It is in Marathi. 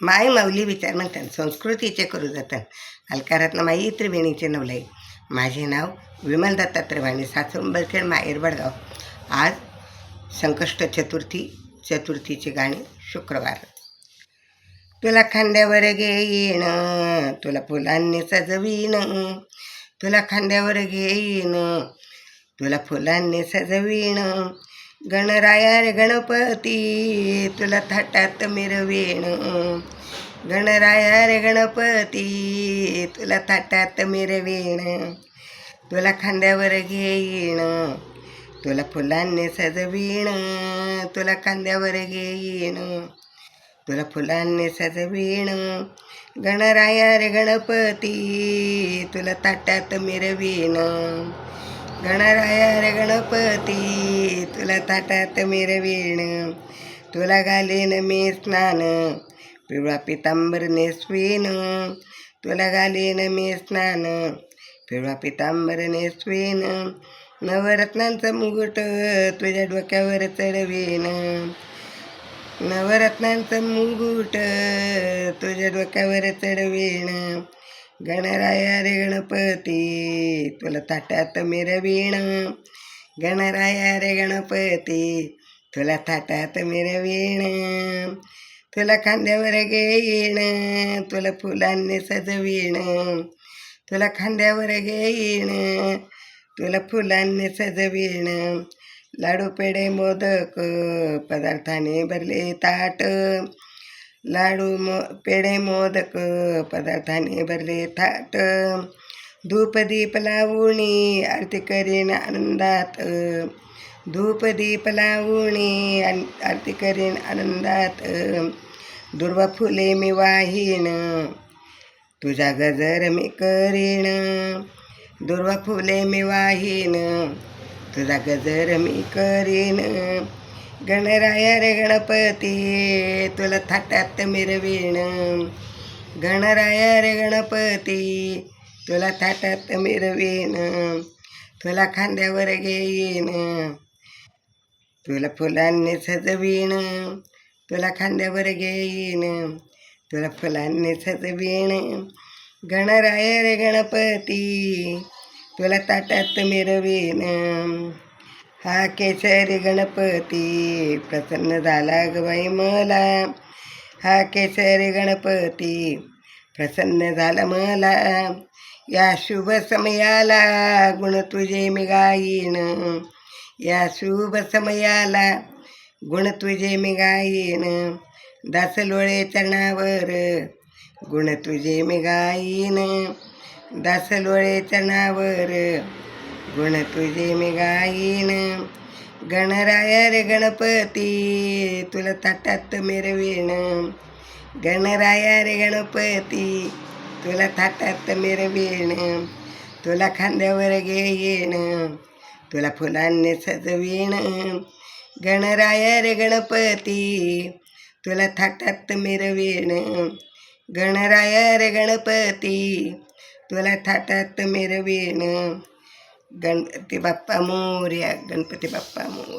माय माऊली विचार म्हणतात संस्कृतीचे करू जातात. अलकारातनं माई त्रिवेणीचे नवलाई माझे नाव विमल दत्ता त्रिवाणी सासुंबरखेड माहेर बडगाव आज संकष्ट चतुर्थी चतुर्थीचे गाणे शुक्रवार. तुला खांद्यावर घेईन तुला फुलांनी सजवीन तुला खांद्यावर घेईन तुला फुलांनी सजवीन गणराया रे गणपती तुला थाटात मिरवीण गणराया रे गणपती तुला थाटात मिरवीण तुला खांद्यावर घेईण तुला फुलांनी सजवीण तुला खांद्यावर घेईण तुला फुलांनी सजवीण गणराया रे गणपती तुला ताटात मिरवीण गणराय हर गणपती तुला ताटात मिरवीण तुला घालीन मी स्नान पिवळा पितांबर नेसवीन तुला घालीन मी स्नान पिवळा पितांबर नेसवीन नवरत्नांचं मुकुट तुझ्या डोक्यावर चढवीन. नवरत्नांचं मुकुट तुझ्या डोक्यावर चढवेण गणराया रे गणपती तुला ताटात मिरवीण गणराया रे गणपती तुला ताटात मिरवीण तुला खांद्यावर घेईण तुला फुलांनी सजवीण. तुला खांद्यावर घेईण तुला फुलांनी सजवीण. लाडू पेढे मोदक पदार्थाने भरले ताट. लाडू मो पेढे मोदक पदार्थाने भरले थाट. धूप दीप लावणी आरती करीन आनंदात. धूप दीप लावणी आरती करीन आनंदात. दुर्वा फुले मी वाहीन तुझा गजर मी करीन. दुर्वा फुले मी वाहीन तुझा गजर मी करीन. गणराया रे गणपती तुला थाटात मिरवीण गणराया रे गणपती तुला थाटात मिरवीण तुला खांद्यावर घेईन. तुला फुलांनी सजवीण तुला खांद्यावर घेईन. तुला फुलांनी सजवीण गणराय रे गणपती तुला ताटात मिरवीन हा केसरी गणपती प्रसन्न झाला ग बाई मला. हा केसरी गणपती प्रसन्न झाला मला. या शुभ समयाला गुण तुझे मी गाईन. या शुभ समयाला गुण तुझे मी गाईन. दासलोळे चरणावर गुण तुझे मी गाईन. दासलोळे चरणावर गुण तुझे मी गाईन गणराया रे गणपती तुला ताटात मिरवीण. गणराया रे गणपती तुला थाटात मिरवीण. तुला खांद्यावर घेईन तुला फुलांनी सजवीण. गणराया रे गणपती तुला थाटात मिरवीण. गणराया रे गणपती तुला थाटात मिरवीण. गणपती बाप्पा मोर्या गणपती बाप्पा मोर